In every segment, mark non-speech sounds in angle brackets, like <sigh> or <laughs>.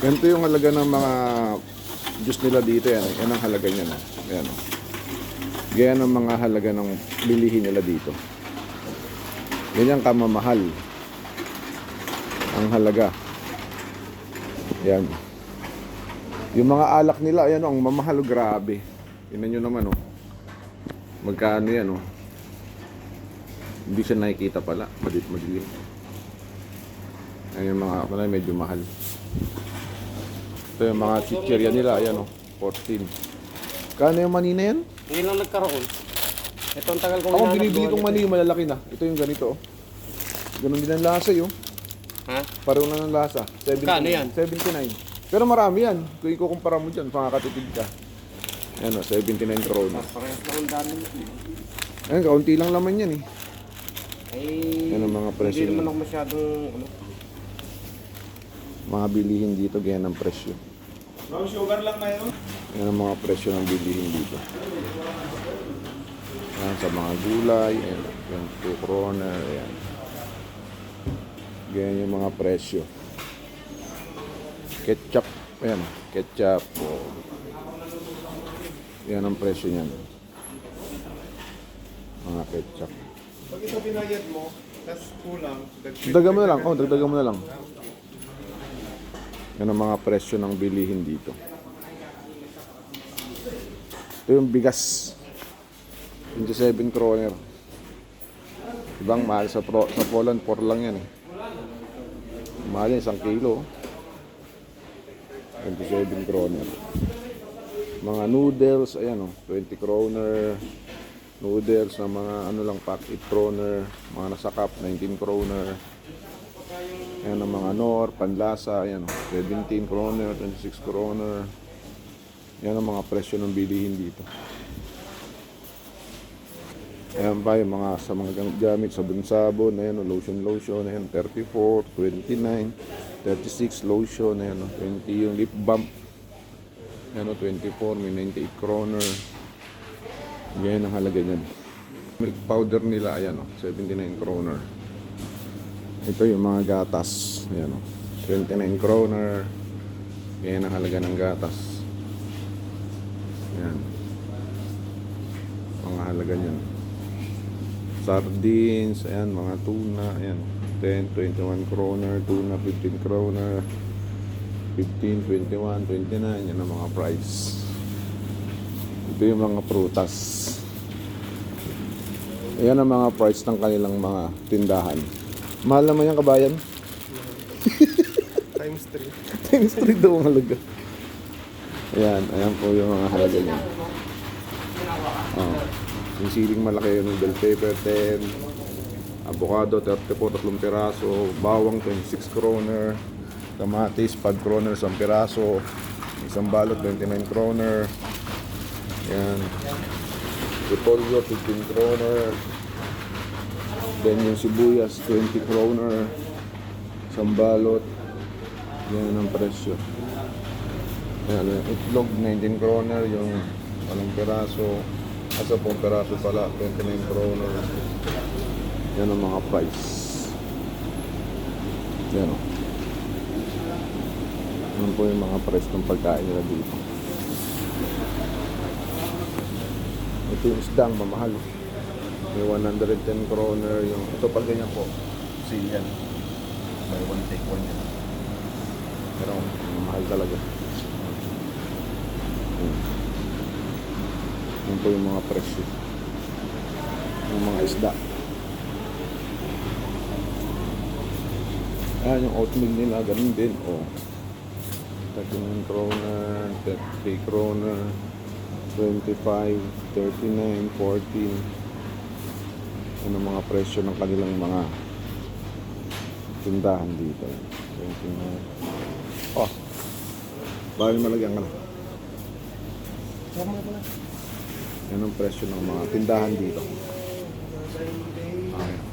Ganito yung halaga ng mga juice nila dito yan. Yan ang halaga niya. No? Yan. Ganyan ang mga halaga ng bilihin nila dito. Ganyan kamamahal. Ang halaga. Yan. Yung mga alak nila, ayan ang mamahal, grabe. Tingnan naman, oh. Magkano yan, oh. Hindi siya nakikita pala. Madilim. Ayan yung mga, wala, medyo mahal. Ito yung mga chichirya nila, ayan, oh. 14. Kano yung mani na yan? Hindi lang nagkaroon. Ito ang tagal kong Ako hinahanap binibili kong mani, malalaki na. Ito yung ganito, oh. Ganun din ang lasa, yun. Ha? Pareho na ng lasa. 79. Kano yan? 79. Pero marami yan. Kung ikukumpara mo dyan, makakatipid ka. Yan o, 79 krona. Parehas lang ang dami. Ayun, kaunti lang laman yan eh. Eh, Yan ang mga presyo Hindi naman ako masyadong, ano, Mga bilihin dito, ganyan ang presyo. Brown sugar lang na yun. Yan ang mga presyo ng bilihin dito. Yan, sa mga gulay, yan, yan 2 krona, yan. Ganyan yung mga presyo. Ketchup, ayan, ketchup, oh. Yan ang presyo niyan. Mga ketchup. Pag ito binayad mo, tas kulang, dagdag- Dagdagan mo na lang. Oh, dagdagan mo na lang. Yan ang mga presyo ng bilihin dito. Ito yung bigas. 27 kroner. Ibang mahal sa, pro, sa Poland, 4 lang yan eh. Mahal yan, isang kilo. 27 kroner. Mga noodles, ayan oh, 20 kroner. Noodles na mga ano lang pack, 8 kroner. Mga nasa cup, 19 kroner. Ayan ang mga nor, panlasa, ayan oh, 17 kroner, 26 kroner. Yan ang mga presyo ng bilihin dito. Ayan pa yung mga sa mga gam- gamit sa sabon, ayan o, lotion lotion, ayan 34, 29, 36 lotion, ayan o, 20 yung lip balm. Ayan o, 24, may 98 kroner. Ganyan ang halaga niyan. Milk powder nila, ayan o, 79 kroner. Ito yung mga gatas. Ayan o. 29 kroner. Ganyan ang halaga ng gatas. Ayan. Mga halaga niyan. Sardines. Ayan, mga tuna. Ayan. 10, 21 kroner. Tuna, 15 kroner. 15, 21, 29. Yan ang mga price. Ito yung mga prutas. Ayan ang mga price ng kanilang mga tindahan. Mahal naman yung kabayan. Times 3. <laughs> Times 3 daw ang halaga. Ayan, ayan po yung mga halaga niya. Oh. Yung siling malaki yung bell pepper 10, avocado 34 tatlong piraso, bawang 26 kroner, kamatis 5 kroner isang piraso, isang balot 29 kroner. Ayan. Repolyo 15 kroner. Then yung sibuyas 20 kroner. Isang balot. Yan ang presyo. Ayan, yung itlog 19 kroner, yung walang peraso. Asa pong peraso pala, 29 kroner. Yan ang mga price. Yan o. Yan po yung mga price ng pagkain nila dito. Ito yung isdang mamahal. May 110 kroner yung ito pag ganyan po. Silian. May one take one yan. Pero mahal talaga. Yun. Yun po yung mga presyo. Yung mga isda. Ayan yung oatmeal nila, ganun din. Oh. 39 kroner, 33 kroner, 25, 39, 14. Ang mga presyo ng kanilang mga tindahan dito. 29. Oh. Bakit malagyan ka na? Yan ang presyo ng mga tindahan dito. Ayan.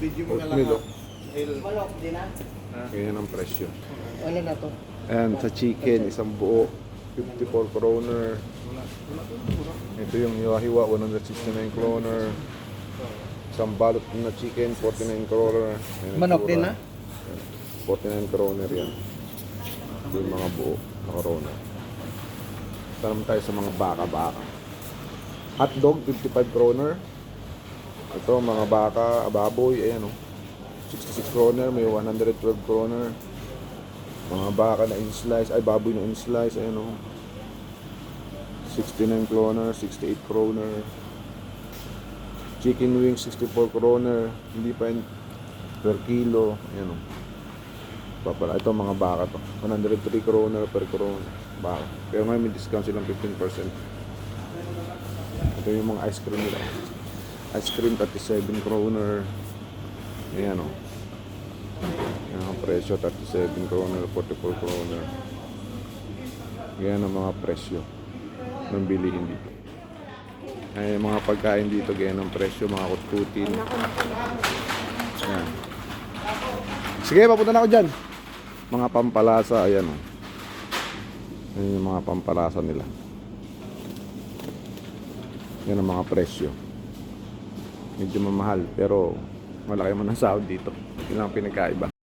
Di na. Ganyan ang presyo. Ano na to? Ayan, sa chicken, isang buo, 54 kroner. Ito yung hiwa-hiwa, 169 kroner. Isang balot na chicken, 49 kroner. Ayan ang Manok din na? 49 kroner yan. Ito yung mga buo na corona. Tanong tayo sa mga baka-baka. Hotdog, 55 kroner. Ito, mga baka, baboy, ayan o. 66 kroner, may 112 kroner. Mga baka na in-slice, ay baboy na in-slice, ayan o. 69 kroner, 68 kroner. Chicken wings, 64 kroner. Hindi pa yun per kilo. Ayan o. Papala. Ito mga baka to. 103 kroner per kroner. Baka. Pero ngayon may discount silang 15%. Ito yung mga ice cream nila. Ice cream 37 kroner. Ayan o. Presyo 37 kroner, 44 kroner. Yan ang mga presyo ng bilihin dito. Ay, mga pagkain dito, ganyan ang presyo, mga kutkutin. Ayan. Sige, papunta na ako dyan. Mga pampalasa, ayan o. Ayan yung mga pampalasa nila. Yan ang mga presyo. Medyo mamahal, pero malaki man ang sahod dito. Yun ang pinagkaiba.